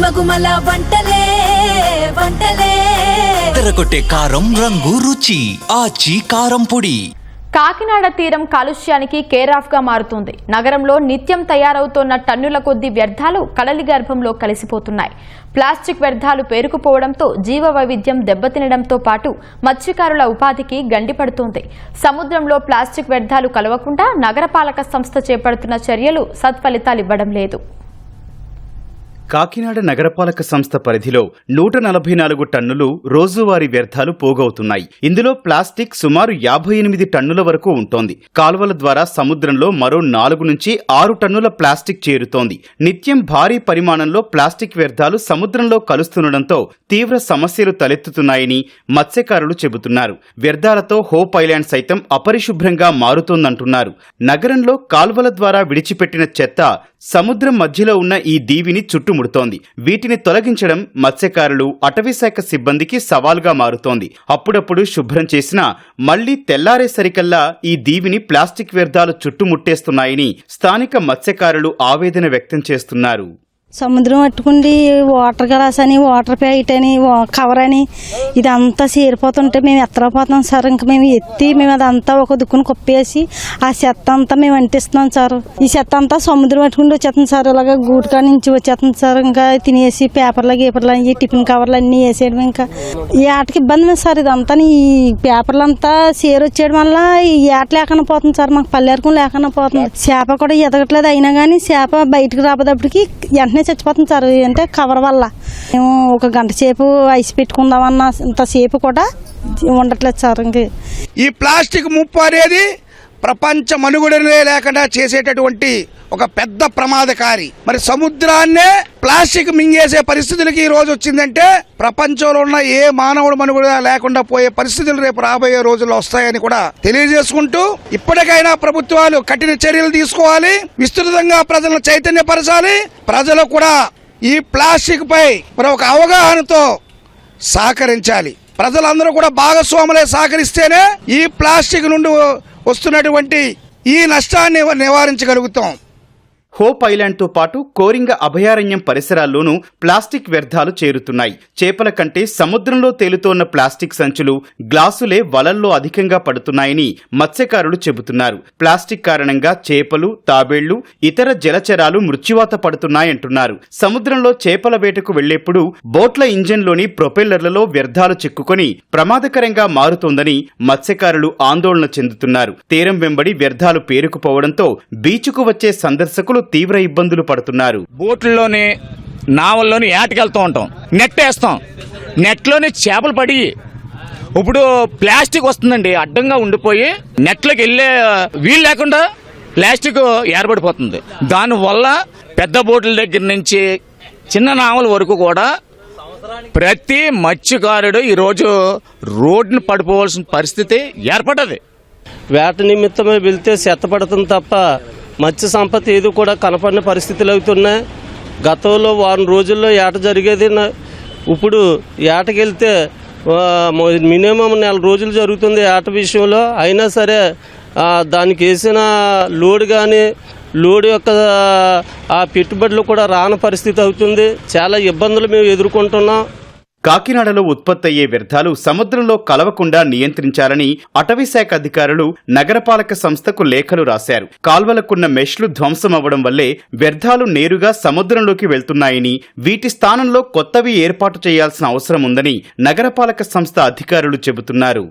గుమగుమల వంటలే వంటలే. తెరకొట్టే కారం రంగు రుచి ఆచి కారం పొడి. కాకినాడ తీరం కాలుష్యానికి కేర్ ఆఫ్గా మారుతోంది. నగరంలో నిత్యం తయారవుతోన్న టన్నుల కొద్ది వ్యర్థాలు కడలి గర్భంలో కలిసిపోతున్నాయి. ప్లాస్టిక్ వ్యర్థాలు పేరుకుపోవడంతో జీవ వైవిధ్యం దెబ్బతినడంతో పాటు మత్స్యకారుల ఉపాధికి గండిపడుతోంది సముద్రంలో ప్లాస్టిక్ వ్యర్థాలు కలవకుండా నగరపాలక సంస్థ చేపడుతున్న చర్యలు సత్ఫలితాలివ్వడం లేదు. కాకినాడ నగరపాలక సంస్థ పరిధిలో నూట నలభై నాలుగు టన్నులు రోజువారీ వ్యర్థాలు పోగవుతున్నాయి. ఇందులో ప్లాస్టిక్ సుమారు యాభై ఎనిమిది టన్నుల వరకు ఉంటోంది. కాలువల ద్వారా సముద్రంలో మరో నాలుగు నుంచి ఆరు టన్నుల ప్లాస్టిక్ చేరుతోంది. నిత్యం భారీ పరిమాణంలో ప్లాస్టిక్ వ్యర్థాలు సముద్రంలో కలుస్తుండటంతో తీవ్ర సమస్యలు తలెత్తుతున్నాయని మత్స్యకారులు చెబుతున్నారు. వ్యర్థాలతో హోప్ ఐలాండ్ సైతం అపరిశుభ్రంగా మారుతోందంటున్నారు. నగరంలో కాల్వల ద్వారా విడిచిపెట్టిన చెత్త సముద్రం మధ్యలో ఉన్న ఈ దీవిని చుట్టుముడుతోంది. వీటిని తొలగించడం మత్స్యకారులు అటవీశాఖ సిబ్బందికి సవాల్గా మారుతోంది. అప్పుడప్పుడు శుభ్రం చేసినా మళ్ళీ తెల్లారేసరికల్లా ఈ దీవిని ప్లాస్టిక్ వ్యర్థాలు చుట్టుముట్టేస్తున్నాయని స్థానిక మత్స్యకారులు ఆవేదన వ్యక్తం చేస్తున్నారు. సముద్రం పట్టుకుండి వాటర్ గ్లాస్ అని వాటర్ ప్యాకెట్ అని కవర్ అని ఇదంతా చేరిపోతుంటే మేము ఎత్తలేకపోతాం సార్. ఇంకా మేము ఎత్తి మేము అదంతా ఒక దుక్కును కొప్పేసి ఆ చెత్త అంతా మేము అంటిస్తున్నాం సార్. ఈ చెత్త అంతా సముద్రం పట్టుకుండి వచ్చేస్తుంది సార్. ఇలాగ గూటుకా నుంచి వచ్చేస్తుంది సార్. ఇంకా తినేసి పేపర్లు గీపర్లు అవి టిఫిన్ కవర్లు అన్నీ వేసేయడం ఇంకా. ఈ ఆటకి ఇబ్బంది సార్ ఇదంతా. ఈ పేపర్లు అంతా చేరు వచ్చేయడం వల్ల ఈ ఆట లేకుండా పోతుంది సార్. మాకు పల్లెరకం లేకుండా పోతుంది. చేప కూడా ఎదగట్లేదు. అయినా కానీ చేప బయటకు రాబోదప్పటికి వెంటనే చచ్చిపోతుంది సార్. అంటే కవర్ వల్ల. మేము ఒక గంట సేపు ఐస్ పెట్టుకుందామన్న ఇంతసేపు కూడా ఉండట్లేదు సార్ ఇంక. ఈ ప్లాస్టిక్ ముప్పు అనేది ప్రపంచ మనుగడనే లేకుండా చేసేటటువంటి ఒక పెద్ద ప్రమాదకారి. మరి సముద్రాన్నే ప్లాస్టిక్ మింగేసే పరిస్థితులకి ఈ రోజు వచ్చిందంటే ప్రపంచంలో ఉన్న ఏ మానవుడు మనుగడ లేకుండా పోయే పరిస్థితులు రేపు రాబోయే రోజుల్లో వస్తాయని కూడా తెలియజేసుకుంటూ ఇప్పటికైనా ప్రభుత్వాలు కఠిన చర్యలు తీసుకోవాలి విస్తృతంగా ప్రజలను చైతన్యపరచాలి ప్రజలు కూడా ఈ ప్లాస్టిక్ పై మరి ఒక అవగాహనతో సహకరించాలి. ప్రజలందరూ కూడా భాగస్వాములే సహకరిస్తేనే ఈ ప్లాస్టిక్ నుండి వస్తున్నటువంటి ఈ నష్టాన్ని నివారించగలుగుతాం. హోప్ ఐలాండ్తో పాటు కోరింగ అభయారణ్యం పరిసరాల్లోనూ ప్లాస్టిక్ వ్యర్థాలు చేరుతున్నాయి. చేపల కంటే సముద్రంలో తేలుతోన్న ప్లాస్టిక్ సంచులు గ్లాసులే వలల్లో అధికంగా పడుతున్నాయని మత్స్యకారులు చెబుతున్నారు. ప్లాస్టిక్ కారణంగా చేపలు తాబేళ్ళు ఇతర జలచరాలు మృత్యువాత పడుతున్నాయంటున్నారు. సముద్రంలో చేపల వేటకు వెళ్ళేప్పుడు బోట్ల ఇంజన్లోని ప్రొపెల్లర్లలో వ్యర్థాలు చిక్కుకొని ప్రమాదకరంగా మారుతోందని మత్స్యకారులు ఆందోళన చెందుతున్నారు. తీరం వెంబడి వ్యర్థాలు పేరుకుపోవడంతో బీచ్కు వచ్చే సందర్శకులు తీవ్ర ఇబ్బందులు పడుతున్నారు. బోట్లలోని నావల్లోని ఏటకెళ్తూ ఉంటాం. నెట్ వేస్తాం. నెట్లోని చేపలు పడి ఇప్పుడు ప్లాస్టిక్ వస్తుందండి. అడ్డంగా ఉండిపోయి నెట్లోకి వెళ్ళే వీలు లేకుండా ప్లాస్టిక్ ఏర్పడిపోతుంది. దానివల్ల పెద్ద బోట్ల దగ్గర నుంచి చిన్న నావల వరకు కూడా ప్రతి మత్స్యకారుడు ఈరోజు రోడ్డును పడిపోవాల్సిన పరిస్థితి ఏర్పడ్డది. వేట నిమిత్తమే వెళ్తే చెత్తపడుతుంది తప్ప మత్స్య సంపద ఏది కూడా కనపడిన పరిస్థితులు అవుతున్నాయి గతంలో వారం రోజుల్లో ఏట జరిగేది ఇప్పుడు ఏటకెళ్తే మినిమం నెల రోజులు జరుగుతుంది ఏట విషయంలో. అయినా సరే దానికి వేసిన లోడ్ కానీ లోడ్ యొక్క ఆ పెట్టుబడులు కూడా రాని పరిస్థితి అవుతుంది. చాలా ఇబ్బందులు మేము ఎదుర్కొంటున్నాం. కాకినాడలో ఉత్పత్తయ్యే వ్యర్థాలు సముద్రంలో కలవకుండా నియంత్రించాలని అటవీశాఖ అధికారులు నగరపాలక సంస్థకు లేఖలు రాశారు. కాల్వలకున్న మెష్లు ధ్వంసమవ్వడం వల్లే వ్యర్థాలు నేరుగా సముద్రంలోకి వెళ్తున్నాయని వీటి స్థానంలో కొత్తవి ఏర్పాటు చేయాల్సిన అవసరం ఉందని నగరపాలక సంస్థ అధికారులు చెబుతున్నారు.